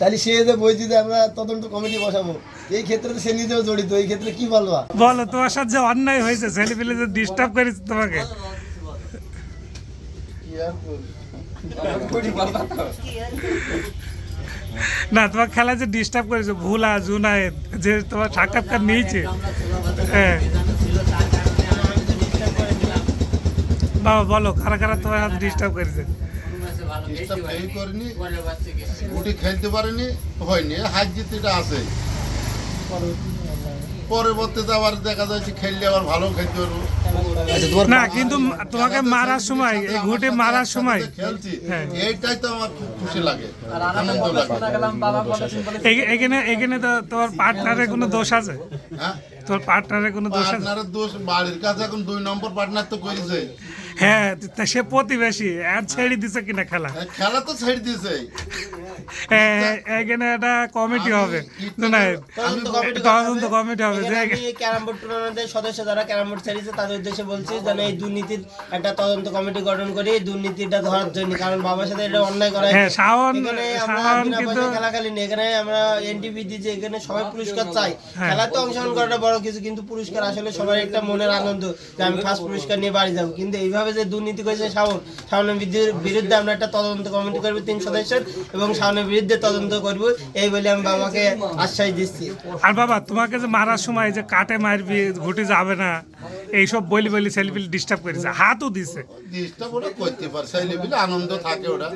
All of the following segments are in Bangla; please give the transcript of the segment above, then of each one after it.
তাহলে সে যে বলছি যে আমরা তদন্ত কমিটি বসাবো, এই ক্ষেত্রে সে নিজেও জড়িত, এই ক্ষেত্রে কি বলবা? বলো, তোমার সাথে যে অন্যায় হয়েছে ছেলে পেলে যে ডিস্টার্ব করেছে তোমাকে। না, তোমার খেলা যে ডিস্টার্ব করেছে, ভুলা জুনায়েদ যে তোমার সাক্ষাৎকার নিয়েছে। হ্যাঁ। বাবা, বলো, কারা কারা তোমার হাতে ডিস্টার্ব করেছে? ডিস্টার্ব কেউই করেনি গুটি খেলতে পারেনি হয়নি হাত আছে। পরবর্তীতে আবার দেখা যাচ্ছে খেললে আবার ভালো খেলতে পারব। আচ্ছা তোমার না কিন্তু তোমাকে মারার সময় এই ঘুটে মারার সময়। খেলছি হ্যাঁ। এইটাই তো আমার খুব খুশি লাগে আনন্দ লাগে। এ- এখানে এখানে তো তোমার পার্টনারের কোনো দোষ আছে? হ্যাঁ তোর পার্টনারের কোনো দোষ আছে? দোষ বাড়ির কাছে এখন দুই নম্বর পার্টনার তো করেছে। হ্যাঁ সে প্রতিবেশী আর ছেড়ে দিছে কিনা খেলা? খেলা তো ছেড়ে হ্যাঁ, এখানে একটা কমিটি হবে। না তদন্ত কমিটি হবে। যে ক্যারাম বোর্ড টুর্নামেন্টের সদস্য যারা ক্যারাম বোর্ড ছেড়েছে তাদের উদ্দেশ্যে বলছি যেন এই দুর্নীতির একটা তদন্ত কমিটি গঠন করি এই দুর্নীতিটা ধরার জন্য। কারণ বাবার সাথে এটা অন্যায় করা হ্যাঁ, হয়েছে। শাওন- শাওন কিন্তু- পয়সায় খেলা খেলিনি। এখানে আমরা এনটিভি দিয়েছি এখানে সবাই পুরস্কার চাই। হ্যাঁ। খেলাতে অংশগ্রহণ করাটা বড় কিছু কিন্তু পুরস্কার আসলে সবার একটা মনের আনন্দ যে আমি ফার্স্ট পুরস্কার নিয়ে বাড়ি যাব। কিন্তু এইভাবে যে দুর্নীতি করেছে শাওন শাওনের বিরুদ্ধে- বিরুদ্ধে আমরা একটা তদন্ত কমিটি করব তিন সদস্যের এবং শাওনের বিরুদ্ধে তদন্ত করব, এই বলে আমি বাবাকে আশ্বাস দিচ্ছি। আর বাবা, তোমাকে যে মারার সময় যে কাটে মারবি, ঘুটে যাবে না এইসব বলি বলি ছেলেপিলে ডিস্টার্ব করেছে। হাতও দিছে। ডিস্টার্ব ওরা করতে পারে। সেই আনন্দ থাকে ওরা।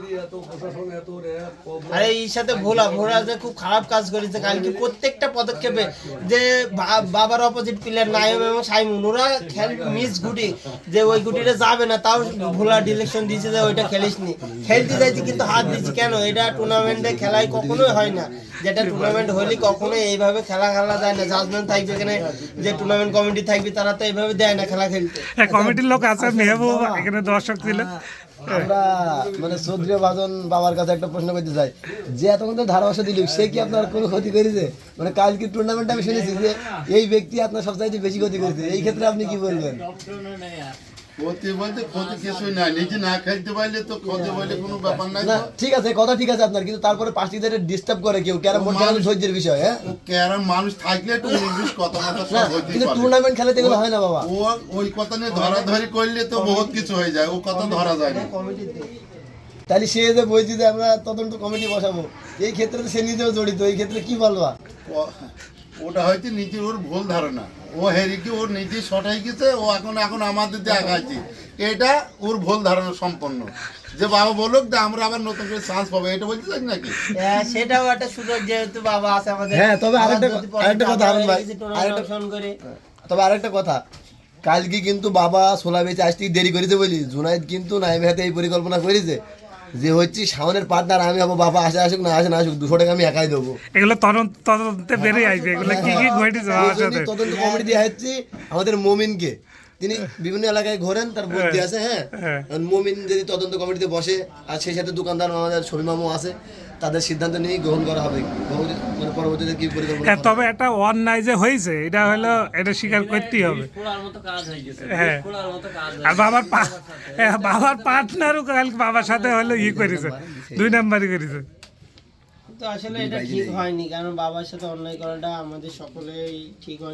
আরে এই সাথে ভোলা ভোলা যে খুব খারাপ কাজ করেছে কালকে প্রত্যেকটা পদক্ষেপে যে বাবার অপোজিট প্লেয়ার নাইম এবং সাইমুন ওরা খেল মিস গুটি যে ওই গুটিটা যাবে না তাও ভোলা ডিরেকশন দিয়েছে যে ওইটা খেলিসনি খেলতে যাইছি কিন্তু হাত দিচ্ছি কেন? এটা টুর্নামেন্টে খেলায় কখনোই হয় না। যেটা টুর্নামেন্ট হলে কখনোই এইভাবে খেলা খেলা যায় না। জাজমেন্ট থাকবে এখানে যে টুর্নামেন্ট কমিটি থাকবে তারা তো এইভাবে দেয় না খেলা খেলতে। হ্যাঁ, কমিটির লোক আছে মেহবুব এখানে দর্শক ছিল। আমরা মানে চৌধুরী বাজন বাবার কাছে একটা প্রশ্ন করতে চাই। যে এতক্ষণ তো ধারাভাষ্য দিল সে কি আপনার কোনো ক্ষতি করেছে? মানে কালকে টুর্নামেন্টে আমি শুনেছি যে এই ব্যক্তি আপনার সবচাইতে বেশি ক্ষতি করেছে। এই ক্ষেত্রে আপনি কি বলবেন? ক্ষতি বলতে ক্ষতি কিছুই নাই। নিজে না খেলতে পারলে তো ক্ষতি বলে কোনো ব্যাপার নাই না ঠিক আছে কথা ঠিক আছে আপনার কিন্তু তারপরে পার্টিদের ডিস্টার্ব করে কেউ ক্যারাম বোর্ড খেলা ধৈর্যের বিষয় হ্যাঁ? ক্যারাম মানুষ থাকলে একটু ইংলিশ কথা মতো সব কিন্তু টুর্নামেন্ট খেলাতে এগুলো হয় না বাবা। ও ওই কথা নিয়ে ধরাধরি করলে তো বহুত কিছু হয়ে যায় ও কথা ধরা যায় না। কমিটিতে তাহলে সে যে বলছি যে আমরা তদন্ত কমিটি বসাবো এই ক্ষেত্রে সে নিজেও জড়িত এই ক্ষেত্রে কি বলবা? ওটা হয়তো নিজের ওর ভুল ধারণা। ও হেরিকে ওর নিজে সটাই গেছে ও এখন এখন আমাদের দিয়ে আগাইছে এটা ওর ভুল ধারণা সম্পন্ন। যে বাবা বলুক যে আমরা আবার নতুন করে চান্স পাবো এটা বলতে চাই নাকি? হ্যাঁ, সেটাও একটা সুযোগ যেহেতু বাবা আছে আমাদের। হ্যাঁ, তবে আরেকটা আরেকটা কথা আমরা হারুন ভাই, আরেকটা- অংশগ্রহণ করি। তবে আরেকটা কথা কালকে কিন্তু বাবা সোলা বেচে আসতে দেরি করেছে বলি। জুনাইদ কিন্তু নাইমে হাতে এই পরিকল্পনা করেছে। যে হচ্ছে সামনের পার্টনার আমি হব বাবা আসে আসুক না আসে না আসুক দুশো টাকা আমি একাই দেবো। এগুলো তদন্ত তদন্তে বেরিয়ে আসবে এগুলো কি কি ঘটেছে? তদন্ত কমিটি দেওয়া হচ্ছে আমাদের মমিনকে। তিনি বিভিন্ন এলাকায় ঘোরেন তার বুদ্ধি আছে হ্যাঁ। হ্যাঁ। মমিন যদি তদন্ত কমিটিতে বসে আর সেই সাথে দোকানদার আমাদের ছবি মামু আছে তাদের সিদ্ধান্ত নিয়ে গ্রহণ করা হবে। মানে পরবর্তীতে কি পরিকল্পনা হ্যাঁ তবে একটা অন্যায় যে হয়েছে এটা হলো এটা স্বীকার করতেই হবে। খোলার মতো কাজ হয়ে গেছে। হ্যাঁ। খোলার মতো কাজ আর বাবার হ্যাঁ, বাবার পার্টনারও কালকে বাবার সাথে হলো ই করেছে। দুই নাম্বারই করেছে। তো আসলে এটা ঠিক হয়নি কারণ বাবার সাথে অন্যায় করাটা আমাদের সকলেই ঠিক হয়নি।